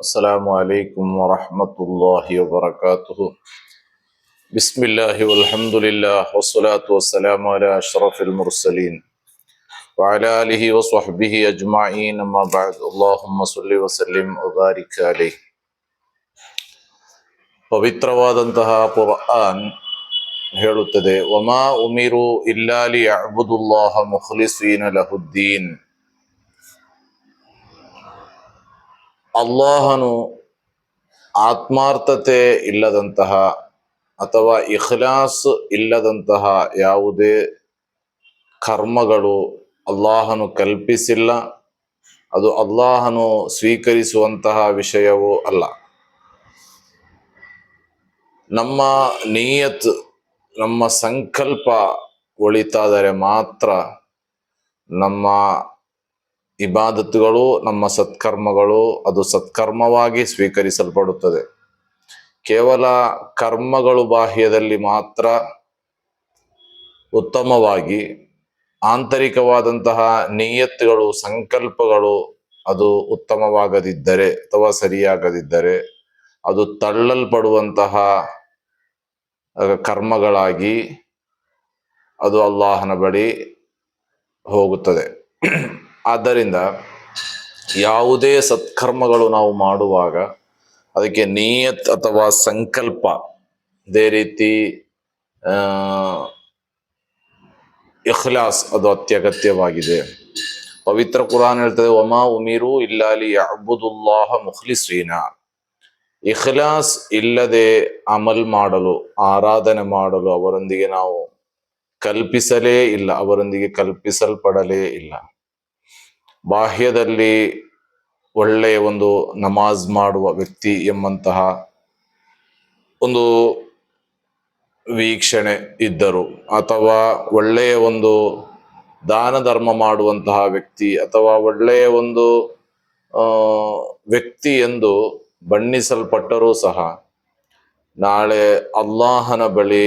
السلام عليكم ورحمة الله وبركاته بسم الله والحمد لله والصلاة والسلام على أشرف المرسلين وعلى آله وصحبه أجمعين أما بعد اللهم صل وسلم وبارك عليه ಪವಿತ್ರವಾದಂತಹ ಕುರ್ಆನ್ ಹೇಳುತ್ತದೆ ವಮಾ ಉಮಿರು ಇಲ್ಲಾಲಿ ಅಬುದುಲ್ಲಾಹ ಮುಖ್ಲಿಸೀನ ಲಹುದ್ದೀನ್ ಅಲ್ಲಾಹನು ಆತ್ಮಾರ್ಥತೆ ಇಲ್ಲದಂತಹ ಅಥವಾ ಇಖ್ಲಾಸ್ ಇಲ್ಲದಂತಹ ಯಾವುದೇ ಕರ್ಮಗಳು ಅಲ್ಲಾಹನು ಕಲ್ಪಿಸಿಲ್ಲ. ಅದು ಅಲ್ಲಾಹನು ಸ್ವೀಕರಿಸುವಂತಹ ವಿಷಯವೂ ಅಲ್ಲ. ನಮ್ಮ ನಿಯತ್, ನಮ್ಮ ಸಂಕಲ್ಪ ಒಳಿತಾದರೆ ಮಾತ್ರ ನಮ್ಮ ಇಬಾದತ್ತುಗಳು ನಮ್ಮ ಸತ್ಕರ್ಮಗಳು ಅದು ಸತ್ಕರ್ಮವಾಗಿ ಸ್ವೀಕರಿಸಲ್ಪಡುತ್ತದೆ. ಕೇವಲ ಕರ್ಮಗಳು ಬಾಹ್ಯದಲ್ಲಿ ಮಾತ್ರ ಉತ್ತಮವಾಗಿ ಆಂತರಿಕವಾದಂತಹ ನಿಯತ್ತುಗಳು, ಸಂಕಲ್ಪಗಳು ಅದು ಉತ್ತಮವಾಗದಿದ್ದರೆ ಅಥವಾ ಸರಿಯಾಗದಿದ್ದರೆ ಅದು ತಳ್ಳಲ್ಪಡುವಂತಹ ಕರ್ಮಗಳಾಗಿ ಅದು ಅಲ್ಲಾಹನ ಬಳಿ ಹೋಗುತ್ತದೆ. ಆದ್ದರಿಂದ ಯಾವುದೇ ಸತ್ಕರ್ಮಗಳು ನಾವು ಮಾಡುವಾಗ ಅದಕ್ಕೆ ನಿಯತ್ ಅಥವಾ ಸಂಕಲ್ಪ. ಅದೇ ರೀತಿ ಇಖ್ಲಾಸ್ ಅದು ಅತ್ಯಗತ್ಯವಾಗಿದೆ. ಪವಿತ್ರ ಕುರಾನ್ ಹೇಳ್ತದೆ ಒಮಾ ಉಮಿರು ಇಲ್ಲಾಲಿ ಅಬುದುಲ್ಲಾಹ ಮುಖ್ಲಿಸೀನ. ಇಖ್ಲಾಸ್ ಇಲ್ಲದೆ ಅಮಲ್ ಮಾಡಲು, ಆರಾಧನೆ ಮಾಡಲು ಅವರೊಂದಿಗೆ ನಾವು ಕಲ್ಪಿಸಲೇ ಇಲ್ಲ, ಅವರೊಂದಿಗೆ ಕಲ್ಪಿಸಲ್ಪಡಲೇ ಇಲ್ಲ. ಬಾಹ್ಯದಲ್ಲಿ ಒಳ್ಳೆಯ ಒಂದು ನಮಾಜ್ ಮಾಡುವ ವ್ಯಕ್ತಿ ಎಂಬಂತಹ ಒಂದು ವೀಕ್ಷಣೆ ಇದ್ದರು. ಅಥವಾ ಒಳ್ಳೆಯ ಒಂದು ದಾನ ಧರ್ಮ ಮಾಡುವಂತಹ ವ್ಯಕ್ತಿ ಅಥವಾ ಒಳ್ಳೆಯ ಒಂದು ವ್ಯಕ್ತಿ ಎಂದು ಬಣ್ಣಿಸಲ್ಪಟ್ಟರೂ ಸಹ ನಾಳೆ ಅಲ್ಲಾಹನ ಬಳಿ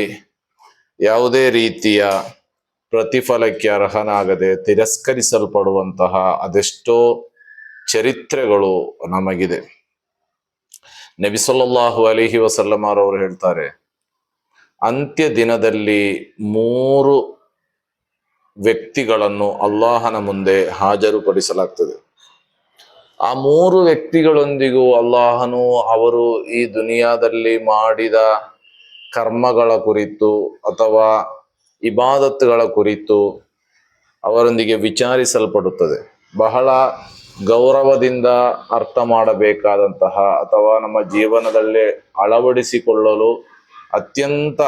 ಯಾವುದೇ ರೀತಿಯ ಪ್ರತಿಫಲಕ್ಕೆ ಅರ್ಹನಾಗದೆ ತಿರಸ್ಕರಿಸಲ್ಪಡುವಂತಹ ಅದೆಷ್ಟೋ ಚರಿತ್ರೆಗಳು ನಮಗಿದೆ. ನಬಿ ಅಲಿಹಿ ವಸಲ್ಲಮಾರ್ ವಸಲ್ಲಮರವರು ಹೇಳ್ತಾರೆ, ಅಂತ್ಯ ದಿನದಲ್ಲಿ ಮೂರು ವ್ಯಕ್ತಿಗಳನ್ನು ಅಲ್ಲಾಹನ ಮುಂದೆ ಹಾಜರುಪಡಿಸಲಾಗ್ತದೆ. ಆ ಮೂರು ವ್ಯಕ್ತಿಗಳೊಂದಿಗೂ ಅಲ್ಲಾಹನು ಅವರು ಈ ದುನಿಯಾದಲ್ಲಿ ಮಾಡಿದ ಕರ್ಮಗಳ ಕುರಿತು ಅಥವಾ ಇಬಾದತ್ತುಗಳ ಕುರಿತು ಅವರೊಂದಿಗೆ ವಿಚಾರಿಸಲ್ಪಡುತ್ತದೆ. ಬಹಳ ಗೌರವದಿಂದ ಅರ್ಥ ಮಾಡಬೇಕಾದಂತಹ ಅಥವಾ ನಮ್ಮ ಜೀವನದಲ್ಲಿ ಅಳವಡಿಸಿಕೊಳ್ಳಲು ಅತ್ಯಂತ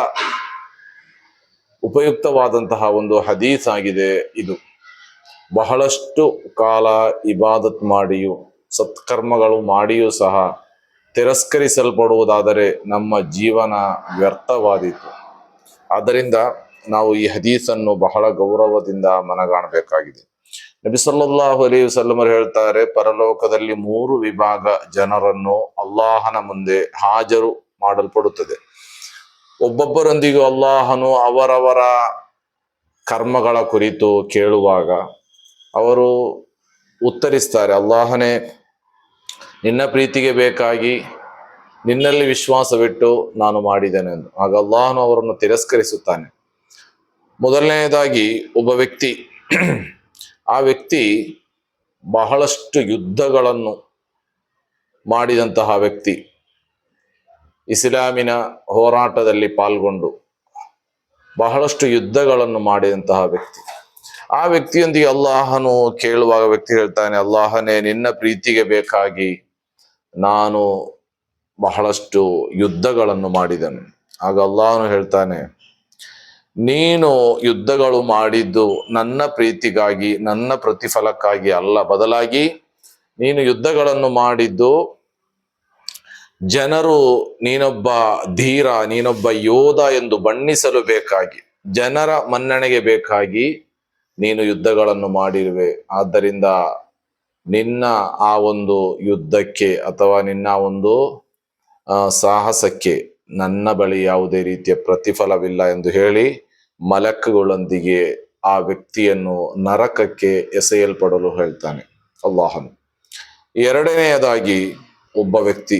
ಉಪಯುಕ್ತವಾದಂತಹ ಒಂದು ಹದೀಸ್ ಆಗಿದೆ ಇದು. ಬಹಳಷ್ಟು ಕಾಲ ಇಬಾದತ್ ಮಾಡಿಯೂ, ಸತ್ಕರ್ಮಗಳು ಮಾಡಿಯೂ ಸಹ ತಿರಸ್ಕರಿಸಲ್ಪಡುವುದಾದರೆ ನಮ್ಮ ಜೀವನ ವ್ಯರ್ಥವಾದೀತು. ಆದ್ದರಿಂದ ನಾವು ಈ ಹದೀಸನ್ನು ಬಹಳ ಗೌರವದಿಂದ ಮನಗಾಣಬೇಕಾಗಿದೆ. ನಬಿ ಸಲ್ಲಲ್ಲಾಹು ಅಲೈಹಿ ವಸಲ್ಲಮರು ಹೇಳ್ತಾರೆ, ಪರಲೋಕದಲ್ಲಿ ಮೂರು ವಿಭಾಗ ಜನರನ್ನು ಅಲ್ಲಾಹನ ಮುಂದೆ ಹಾಜರು ಮಾಡಲ್ಪಡುತ್ತದೆ. ಒಬ್ಬೊಬ್ಬರೊಂದಿಗೂ ಅಲ್ಲಾಹನು ಅವರವರ ಕರ್ಮಗಳ ಕುರಿತು ಕೇಳುವಾಗ ಅವರು ಉತ್ತರಿಸ್ತಾರೆ, ಅಲ್ಲಾಹನೇ, ನಿನ್ನ ಪ್ರೀತಿಗೆ ಬೇಕಾಗಿ ನಿನ್ನಲ್ಲಿ ವಿಶ್ವಾಸವಿಟ್ಟು ನಾನು ಮಾಡಿದ್ದೇನೆ ಎಂದು ಆಗ ಅಲ್ಲಾಹನು ಅವರನ್ನು ತಿರಸ್ಕರಿಸುತ್ತಾನೆ. ಮೊದಲನೆಯದಾಗಿ ಒಬ್ಬ ವ್ಯಕ್ತಿ, ಆ ವ್ಯಕ್ತಿ ಬಹಳಷ್ಟು ಯುದ್ಧಗಳನ್ನು ಮಾಡಿದಂತಹ ವ್ಯಕ್ತಿ. ಇಸ್ಲಾಮಿನ ಹೋರಾಟದಲ್ಲಿ ಪಾಲ್ಗೊಂಡು ಬಹಳಷ್ಟು ಯುದ್ಧಗಳನ್ನು ಮಾಡಿದಂತಹ ವ್ಯಕ್ತಿ. ಆ ವ್ಯಕ್ತಿಯೊಂದಿಗೆ ಅಲ್ಲಾಹನು ಕೇಳುವಾಗ ವ್ಯಕ್ತಿ ಹೇಳ್ತಾನೆ, ಅಲ್ಲಾಹನೇ, ನಿನ್ನ ಪ್ರೀತಿಗೆ ಬೇಕಾಗಿ ನಾನು ಬಹಳಷ್ಟು ಯುದ್ಧಗಳನ್ನು ಮಾಡಿದನು. ಆಗ ಅಲ್ಲಾಹನು ಹೇಳ್ತಾನೆ ನೀನು ಯುದ್ಧಗಳು ಮಾಡಿದ್ದು ನನ್ನ ಪ್ರೀತಿಗಾಗಿ, ನನ್ನ ಪ್ರತಿಫಲಕ್ಕಾಗಿ ಅಲ್ಲ. ಬದಲಾಗಿ ನೀನು ಯುದ್ಧಗಳನ್ನು ಮಾಡಿದ್ದು ಜನರು ನೀನೊಬ್ಬ ಧೀರ, ನೀನೊಬ್ಬ ಯೋಧ ಎಂದು ಬಣ್ಣಿಸಲು ಬೇಕಾಗಿ, ಜನರ ಮನ್ನಣೆಗೆ ಬೇಕಾಗಿ ನೀನು ಯುದ್ಧಗಳನ್ನು ಮಾಡಿರುವೆ. ಆದ್ದರಿಂದ ನಿನ್ನ ಆ ಒಂದು ಯುದ್ಧಕ್ಕೆ ಅಥವಾ ನಿನ್ನ ಒಂದು ಸಾಹಸಕ್ಕೆ ನನ್ನ ಬಳಿ ಯಾವುದೇ ರೀತಿಯ ಪ್ರತಿಫಲವಿಲ್ಲ ಎಂದು ಹೇಳಿ ಮಲಕ್ಕುಗಳೊಂದಿಗೆ ಆ ವ್ಯಕ್ತಿಯನ್ನು ನರಕಕ್ಕೆ ಎಸೆಯಲ್ಪಡಲು ಹೇಳ್ತಾನೆ ಅಲ್ಲಾಹನು. ಎರಡನೆಯದಾಗಿ ಒಬ್ಬ ವ್ಯಕ್ತಿ.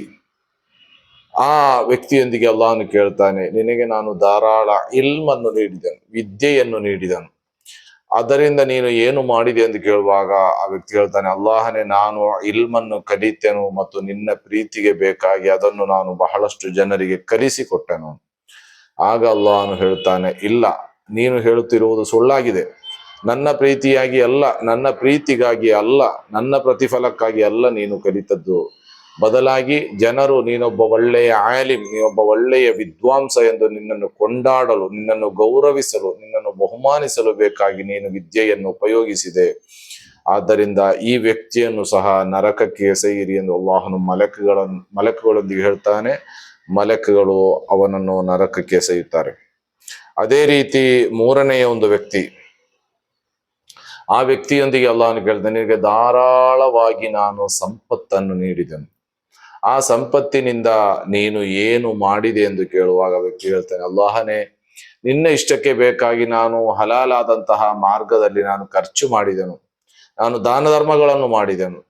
ಆ ವ್ಯಕ್ತಿಯೊಂದಿಗೆ ಅಲ್ಲಾಹನು ಕೇಳ್ತಾನೆ, ನಿನಗೆ ನಾನು ಧಾರಾಳ ಇಲ್ಮನ್ನು ನೀಡಿದನು, ವಿದ್ಯೆಯನ್ನು ನೀಡಿದನು. ಅದರಿಂದ ನೀನು ಏನು ಮಾಡಿದೆ ಎಂದು ಕೇಳುವಾಗ ಆ ವ್ಯಕ್ತಿ ಹೇಳ್ತಾನೆ, ಅಲ್ಲಾಹನೇ, ನಾನು ಇಲ್ಮನ್ನು ಕಲಿತೆನು ಮತ್ತು ನಿನ್ನ ಪ್ರೀತಿಗೆ ಬೇಕಾಗಿ ಅದನ್ನು ನಾನು ಬಹಳಷ್ಟು ಜನರಿಗೆ ಕಲಿಸಿಕೊಟ್ಟೆನು. ಆಗ ಅಲ್ಲಾಹನು ಹೇಳ್ತಾನೆ, ಇಲ್ಲ ನೀನು ಹೇಳುತ್ತಿರುವುದು ಸುಳ್ಳಾಗಿದೆ. ನನ್ನ ಪ್ರೀತಿಯಾಗಿ ಅಲ್ಲ, ನನ್ನ ಪ್ರೀತಿಗಾಗಿ ಅಲ್ಲ, ನನ್ನ ಪ್ರತಿಫಲಕ್ಕಾಗಿ ಅಲ್ಲ ನೀನು ಕಲಿತದ್ದು. ಬದಲಾಗಿ ಜನರು ನೀನೊಬ್ಬ ಒಳ್ಳೆಯ ಆಯಲಿಂ ನೀನೊಬ್ಬ ಒಳ್ಳೆಯ ವಿದ್ವಾಂಸ ಎಂದು ನಿನ್ನನ್ನು ಕೊಂಡಾಡಲು, ನಿನ್ನನ್ನು ಗೌರವಿಸಲು, ನಿನ್ನನ್ನು ಬಹುಮಾನಿಸಲು ಬೇಕಾಗಿ ನೀನು ವಿದ್ಯೆಯನ್ನು ಉಪಯೋಗಿಸಿದೆ. ಆದ್ದರಿಂದ ಈ ವ್ಯಕ್ತಿಯನ್ನು ಸಹ ನರಕಕ್ಕೆ ಎಸೆಯಿರಿ ಎಂದು ಅಲ್ಲಾಹನು ಮಲಕುಗಳನ್ನು ಮಲಕುಗಳೊಂದಿಗೆ ಹೇಳ್ತಾನೆ. ಮಲಕುಗಳು ಅವನನ್ನು ನರಕಕ್ಕೆ ಎಸೆಯುತ್ತಾರೆ. ಅದೇ ರೀತಿ ಮೂರನೆಯ ಒಂದು ವ್ಯಕ್ತಿ. ಆ ವ್ಯಕ್ತಿಯೊಂದಿಗೆ ಅಲ್ಲಾಹನು ಕೇಳ್ತಾನೆ ನಿನಗೆ ಧಾರಾಳವಾಗಿ ನಾನು ಸಂಪತ್ತನ್ನು ನೀಡಿದೆನು. ಆ ಸಂಪತ್ತಿನಿಂದ ನೀನು ಏನು ಮಾಡಿದೆ ಎಂದು ಕೇಳುವಾಗ ವ್ಯಕ್ತಿ ಹೇಳ್ತಾನೆ, ಅಲ್ಲಾಹನೇ, ನಿನ್ನ ಇಷ್ಟಕ್ಕೆ ಬೇಕಾಗಿ ನಾನು ಹಲಾಲಾದಂತಹ ಮಾರ್ಗದಲ್ಲಿ ನಾನು ಖರ್ಚು ಮಾಡಿದೆನು. ನಾನು ದಾನ ಧರ್ಮಗಳನ್ನು ಮಾಡಿದೆನು.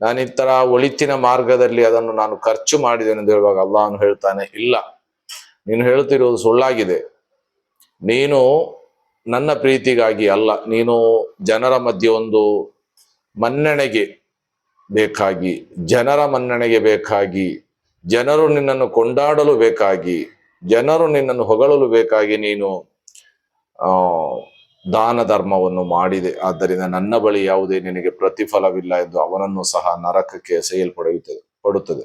ನಾನು ಇತರ ಒಳಿತಿನ ಮಾರ್ಗದಲ್ಲಿ ಅದನ್ನು ನಾನು ಖರ್ಚು ಮಾಡಿದೆನು ಎಂದು ಹೇಳುವಾಗ ಅಲ್ಲಾಹನು ಹೇಳ್ತಾನೆ, ಇಲ್ಲ, ನೀನು ಹೇಳ್ತಿರೋದು ಸುಳ್ಳಾಗಿದೆ. ನೀನು ನನ್ನ ಪ್ರೀತಿಗಾಗಿ ಅಲ್ಲ, ನೀನು ಜನರ ಮಧ್ಯೆ ಒಂದು ಮನ್ನಣೆಗೆ ಬೇಕಾಗಿ, ಜನರ ಮನ್ನಣೆಗೆ ಬೇಕಾಗಿ, ಜನರು ನಿನ್ನನ್ನು ಕೊಂಡಾಡಲು ಬೇಕಾಗಿ, ಜನರು ನಿನ್ನನ್ನು ಹೊಗಳಲು ಬೇಕಾಗಿ ನೀನು ದಾನ ಧರ್ಮವನ್ನು ಮಾಡಿದೆ. ಆದ್ದರಿಂದ ನನ್ನ ಬಳಿ ಯಾವುದೇ ನಿನಗೆ ಪ್ರತಿಫಲವಿಲ್ಲ ಎಂದು ಅವನನ್ನು ಸಹ ನರಕಕ್ಕೆ ಎಸೆಯಲ್ಪಡೆಯುತ್ತದೆ ಪಡುತ್ತದೆ.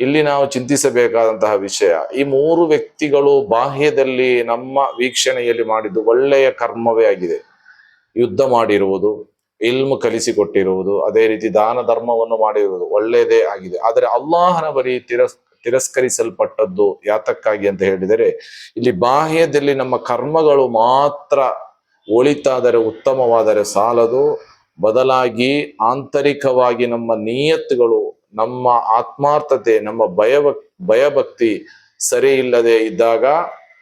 ಇಲ್ಲಿ ನಾವು ಚಿಂತಿಸಬೇಕಾದಂತಹ ವಿಷಯ, ಈ ಮೂರು ವ್ಯಕ್ತಿಗಳು ಬಾಹ್ಯದಲ್ಲಿ ನಮ್ಮ ವೀಕ್ಷಣೆಯಲ್ಲಿ ಮಾಡಿದ್ದು ಒಳ್ಳೆಯ ಕರ್ಮವೇ ಆಗಿದೆ. ಯುದ್ಧ ಮಾಡಿರುವುದು, ಇಲ್ಮು ಕಲಿಸಿಕೊಟ್ಟಿರುವುದು, ಅದೇ ರೀತಿ ದಾನ ಧರ್ಮವನ್ನು ಮಾಡಿರುವುದು ಒಳ್ಳೆಯದೇ ಆಗಿದೆ. ಆದರೆ ಅಲ್ಲಾಹನ ಬರೀ ತಿರಸ್, ತಿರಸ್ಕರಿಸಲ್ಪಟ್ಟದ್ದು ಯಾತಕ್ಕಾಗಿ ಅಂತ ಹೇಳಿದರೆ, ಇಲ್ಲಿ ಬಾಹ್ಯದಲ್ಲಿ ನಮ್ಮ ಕರ್ಮಗಳು ಮಾತ್ರ ಒಳಿತಾದರೆ, ಉತ್ತಮವಾದರೆ ಸಾಲದು. ಬದಲಾಗಿ ಆಂತರಿಕವಾಗಿ ನಮ್ಮ ನಿಯತ್ತುಗಳು ನಮ್ಮ ಆತ್ಮಾರ್ಥತೆ, ನಮ್ಮ ಭಯಭಕ್ ಭಯಭಕ್ತಿ ಸರಿ ಇಲ್ಲದೆ ಇದ್ದಾಗ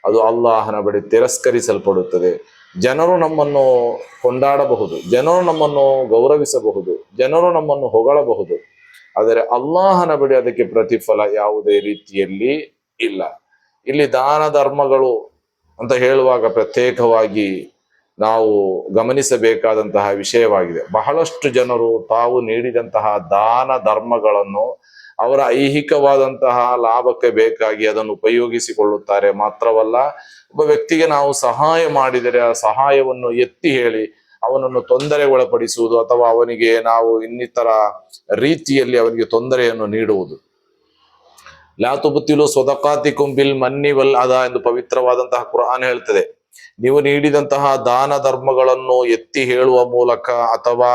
ಅದು ಅಲ್ಲಾಹನ ಬಳಿ ತಿರಸ್ಕರಿಸಲ್ಪಡುತ್ತದೆ. ಜನರು ನಮ್ಮನ್ನು ಕೊಂಡಾಡಬಹುದು, ಜನರು ನಮ್ಮನ್ನು ಗೌರವಿಸಬಹುದು, ಜನರು ನಮ್ಮನ್ನು ಹೊಗಳಬಹುದು, ಆದರೆ ಅಲ್ಲಾಹನ ಬಳಿ ಅದಕ್ಕೆ ಪ್ರತಿಫಲ ಯಾವುದೇ ರೀತಿಯಲ್ಲಿ ಇಲ್ಲ. ಇಲ್ಲಿ ದಾನ ಧರ್ಮಗಳು ಅಂತ ಹೇಳುವಾಗ ಪ್ರತ್ಯೇಕವಾಗಿ ನಾವು ಗಮನಿಸಬೇಕಾದಂತಹ ವಿಷಯವಾಗಿದೆ. ಬಹಳಷ್ಟು ಜನರು ತಾವು ನೀಡಿದಂತಹ ದಾನ ಧರ್ಮಗಳನ್ನು ಅವರ ಐಹಿಕವಾದಂತಹ ಲಾಭಕ್ಕೆ ಬೇಕಾಗಿ ಅದನ್ನು ಉಪಯೋಗಿಸಿಕೊಳ್ಳುತ್ತಾರೆ. ಮಾತ್ರವಲ್ಲ, ಒಬ್ಬ ವ್ಯಕ್ತಿಗೆ ನಾವು ಸಹಾಯ ಮಾಡಿದರೆ ಆ ಸಹಾಯವನ್ನು ಎತ್ತಿ ಹೇಳಿ ಅವನನ್ನು ತೊಂದರೆಗೊಳಪಡಿಸುವುದು ಅಥವಾ ಅವನಿಗೆ ನಾವು ಇನ್ನಿತರ ರೀತಿಯಲ್ಲಿ ಅವನಿಗೆ ತೊಂದರೆಯನ್ನು ನೀಡುವುದು. ಲಾತುಬುತ್ತಿಲು ಸೊದಕಾತಿ ಕುಂಬಿಲ್ ಮನ್ನಿವಲ್ ಅದ ಎಂದು ಪವಿತ್ರವಾದಂತಹ ಕುರಾನ್ ಹೇಳ್ತದೆ. ನೀವು ನೀಡಿದಂತಹ ದಾನ ಧರ್ಮಗಳನ್ನು ಎತ್ತಿ ಹೇಳುವ ಮೂಲಕ ಅಥವಾ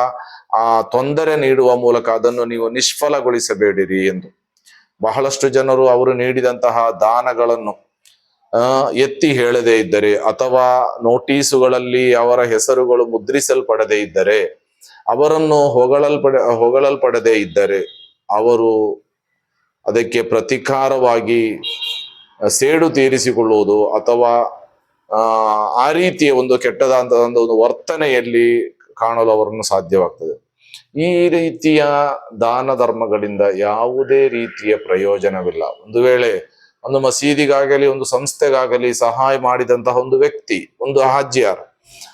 ಆ ತೊಂದರೆ ನೀಡುವ ಮೂಲಕ ಅದನ್ನು ನೀವು ನಿಷ್ಫಲಗೊಳಿಸಬೇಡಿರಿ ಎಂದು. ಬಹಳಷ್ಟು ಜನರು ಅವರು ನೀಡಿದಂತಹ ದಾನಗಳನ್ನು ಎತ್ತಿ ಹೇಳದೇ ಇದ್ದರೆ ಅಥವಾ ನೋಟಿಸುಗಳಲ್ಲಿ ಅವರ ಹೆಸರುಗಳು ಮುದ್ರಿಸಲ್ಪಡದೇ ಇದ್ದರೆ, ಅವರನ್ನು ಹೊಗಳಲ್ಪಡ, ಹೊಗಳಲ್ಪಡದೇ ಇದ್ದರೆ ಅವರು ಅದಕ್ಕೆ ಪ್ರತಿಕಾರವಾಗಿ ಸೇಡು ತೀರಿಸಿಕೊಳ್ಳುವುದು ಅಥವಾ ಆ ರೀತಿಯ ಒಂದು ಕೆಟ್ಟದಾದಂತಹ ಒಂದು ವರ್ತನೆಯಲ್ಲಿ ಕಾಣಲು ಅವರನ್ನು ಸಾಧ್ಯವಾಗ್ತದೆ. ಈ ರೀತಿಯ ದಾನ ಧರ್ಮಗಳಿಂದ ಯಾವುದೇ ರೀತಿಯ ಪ್ರಯೋಜನವಿಲ್ಲ. ಒಂದು ವೇಳೆ ಒಂದು ಮಸೀದಿಗಾಗಲಿ, ಒಂದು ಸಂಸ್ಥೆಗಾಗಲಿ ಸಹಾಯ ಮಾಡಿದಂತಹ ಒಂದು ವ್ಯಕ್ತಿ, ಒಂದು ಹಾಜ್ಯಾರ್,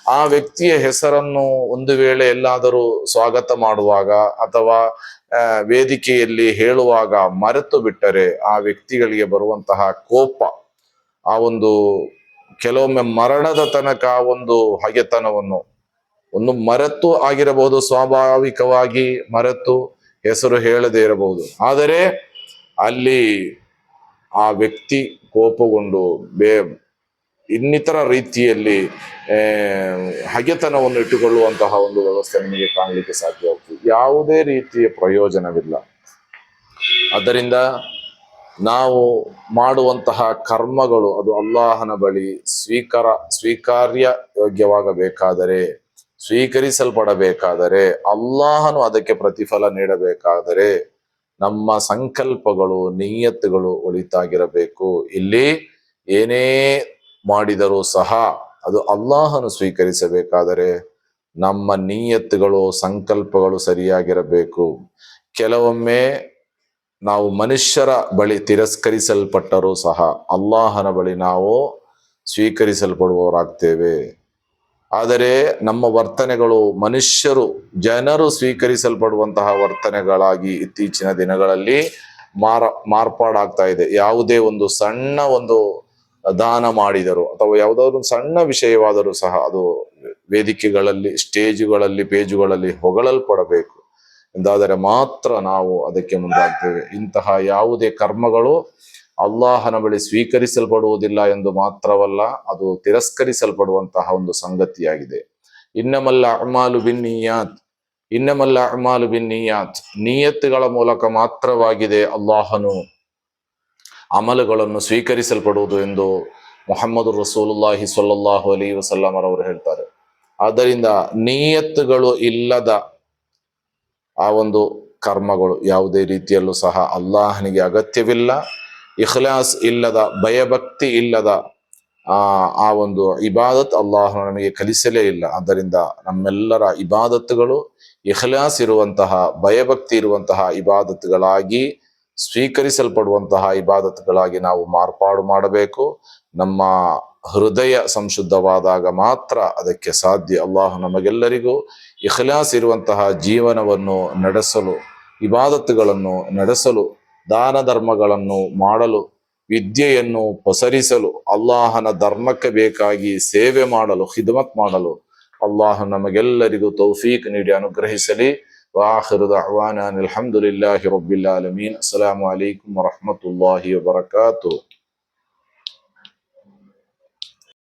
ಆ ವ್ಯಕ್ತಿಯ ಹೆಸರನ್ನು ಒಂದು ವೇಳೆ ಎಲ್ಲಾದರೂ ಸ್ವಾಗತ ಮಾಡುವಾಗ ಅಥವಾ ವೇದಿಕೆಯಲ್ಲಿ ಹೇಳುವಾಗ ಮರೆತು ಬಿಟ್ಟರೆ ಆ ವ್ಯಕ್ತಿಗಳಿಗೆ ಬರುವಂತಹ ಕೋಪ, ಆ ಒಂದು ಕೆಲವೊಮ್ಮೆ ಮರಣದ ತನಕ ಒಂದು ಹಗೆತನವನ್ನು, ಒಂದು ಮರೆತು ಆಗಿರಬಹುದು, ಸ್ವಾಭಾವಿಕವಾಗಿ ಮರೆತು ಹೆಸರು ಹೇಳದೇ ಇರಬಹುದು. ಆದರೆ ಅಲ್ಲಿ ಆ ವ್ಯಕ್ತಿ ಕೋಪಗೊಂಡು ಬೇ, ಇನ್ನಿತರ ರೀತಿಯಲ್ಲಿ ಹಗೆತನವನ್ನು ಇಟ್ಟುಕೊಳ್ಳುವಂತಹ ಒಂದು ವ್ಯವಸ್ಥೆ ನಿಮಗೆ ಕಾಣಲಿಕ್ಕೆ ಸಾಧ್ಯವಾಗ್ತದೆ. ಯಾವುದೇ ರೀತಿಯ ಪ್ರಯೋಜನವಿಲ್ಲ. ಆದ್ದರಿಂದ ನಾವು ಮಾಡುವಂತಹ ಕರ್ಮಗಳು ಅದು ಅಲ್ಲಾಹನ ಬಳಿ ಸ್ವೀಕಾರ, ಸ್ವೀಕಾರ್ಯ ಯೋಗ್ಯವಾಗಬೇಕಾದರೆ, ಸ್ವೀಕರಿಸಲ್ಪಡಬೇಕಾದರೆ, ಅಲ್ಲಾಹನು ಅದಕ್ಕೆ ಪ್ರತಿಫಲ ನೀಡಬೇಕಾದರೆ ನಮ್ಮ ಸಂಕಲ್ಪಗಳು, ನಿಯತ್ತುಗಳು ಒಳಿತಾಗಿರಬೇಕು. ಇಲ್ಲಿ ಏನೇ ಮಾಡಿದರೂ ಸಹ ಅದು ಅಲ್ಲಾಹನು ಸ್ವೀಕರಿಸಬೇಕಾದರೆ ನಮ್ಮ ನಿಯತ್ತುಗಳು, ಸಂಕಲ್ಪಗಳು ಸರಿಯಾಗಿರಬೇಕು. ಕೆಲವೊಮ್ಮೆ ನಾವು ಮನುಷ್ಯರ ಬಳಿ ತಿರಸ್ಕರಿಸಲ್ಪಟ್ಟರೂ ಸಹ ಅಲ್ಲಾಹನ ಬಳಿ ನಾವು ಸ್ವೀಕರಿಸಲ್ಪಡುವವರಾಗ್ತೇವೆ. ಆದರೆ ನಮ್ಮ ವರ್ತನೆಗಳು ಮನುಷ್ಯರು, ಜನರು ಸ್ವೀಕರಿಸಲ್ಪಡುವಂತಹ ವರ್ತನೆಗಳಾಗಿ ಇತ್ತೀಚಿನ ದಿನಗಳಲ್ಲಿ ಮಾರ, ಮಾರ್ಪಾಡಾಗ್ತಾ ಇದೆ. ಯಾವುದೇ ಒಂದು ಸಣ್ಣ ಒಂದು ದಾನ ಮಾಡಿದರು ಅಥವಾ ಯಾವುದಾದ್ರು ಸಣ್ಣ ವಿಷಯವಾದರೂ ಸಹ ಅದು ವೇದಿಕೆಗಳಲ್ಲಿ, ಸ್ಟೇಜುಗಳಲ್ಲಿ, ಪೇಜುಗಳಲ್ಲಿ ಹೊಗಳಲ್ಪಡಬೇಕು. ಎಂದಾದರೆ ಮಾತ್ರ ನಾವು ಅದಕ್ಕೆ ಮುಂದಾಗ್ತೇವೆ. ಇಂತಹ ಯಾವುದೇ ಕರ್ಮಗಳು ಅಲ್ಲಾಹನ ಬಳಿ ಸ್ವೀಕರಿಸಲ್ಪಡುವುದಿಲ್ಲ ಎಂದು ಮಾತ್ರವಲ್ಲ, ಅದು ತಿರಸ್ಕರಿಸಲ್ಪಡುವಂತಹ ಒಂದು ಸಂಗತಿಯಾಗಿದೆ. ಇನ್ನಮಲ್ಲ ಅಮಾಲು ಬಿನ್ ನಿಯಾತ್ ಇನ್ನಮಲ್ಲ ಅಮಾಲು ಬಿನ್ ನಿಯಾತ್, ನಿಯತ್ತುಗಳ ಮೂಲಕ ಮಾತ್ರವಾಗಿದೆ ಅಲ್ಲಾಹನು ಅಮಲುಗಳನ್ನು ಸ್ವೀಕರಿಸಲ್ಪಡುವುದು ಎಂದು ಮೊಹಮ್ಮದ್ ರಸೂಲುಲ್ಲಾಹಿ ಸೊಲ್ಲಾಹು ಅಲಿ ವಸಲ್ಲಂ ಅವರು ಹೇಳ್ತಾರೆ. ಆದ್ದರಿಂದ ನಿಯತ್ತುಗಳು ಇಲ್ಲದ ಆ ಒಂದು ಕರ್ಮಗಳು ಯಾವುದೇ ರೀತಿಯಲ್ಲೂ ಸಹ ಅಲ್ಲಾಹನಿಗೆ ಅಗತ್ಯವಿಲ್ಲ. ಇಖ್ಲಾಸ್ ಇಲ್ಲದ, ಭಯಭಕ್ತಿ ಇಲ್ಲದ, ಆ ಒಂದು ಇಬಾದತ್ ಅಲ್ಲಾಹ ನಮಗೆ ಕಲಿಸಲೇ ಇಲ್ಲ. ಆದ್ದರಿಂದ ನಮ್ಮೆಲ್ಲರ ಇಬಾದತ್ತುಗಳು ಇಖ್ಲಾಸ್ ಇರುವಂತಹ, ಭಯಭಕ್ತಿ ಇರುವಂತಹ ಇಬಾದತ್ಗಳಾಗಿ ಸ್ವೀಕರಿಸಲ್ಪಡುವಂತಹ ಇಬಾದತ್ಗಳಾಗಿ ನಾವು ಮಾರ್ಪಾಡು ಮಾಡಬೇಕು. ನಮ್ಮ ಹೃದಯ ಸಂಶುದ್ಧವಾದಾಗ ಮಾತ್ರ ಅದಕ್ಕೆ ಸಾಧ್ಯ. ಅಲ್ಲಾಹು ನಮಗೆಲ್ಲರಿಗೂ ಇಖ್ಲಾಸ್ ಇರುವಂತಹ ಜೀವನವನ್ನು ನಡೆಸಲು ಇಬಾದತ್ತುಗಳನ್ನು ನಡೆಸಲು, ದಾನ ಧರ್ಮಗಳನ್ನು ಮಾಡಲು, ವಿದ್ಯೆಯನ್ನು ಪಸರಿಸಲು, ಅಲ್ಲಾಹನ ಧರ್ಮಕ್ಕೆ ಬೇಕಾಗಿ ಸೇವೆ ಮಾಡಲು ಹಿದಮತ್ ಮಾಡಲು ಅಲ್ಲಾಹು ನಮಗೆಲ್ಲರಿಗೂ ತೌಫೀಕ್ ನೀಡಿ ಅನುಗ್ರಹಿಸಲಿ. ವಾಹಿರದ ಅಹ್ವಾನ ಅಲ್ಹಮ್ದುಲಿಲ್ಲಾಹಿ ರಬ್ಬಿಲ್ ಆಲಮೀನ್. ಅಸ್ಸಲಾಮು ವರಹಮತುಲ್ಲಾಹಿ ವಬರಕಾತು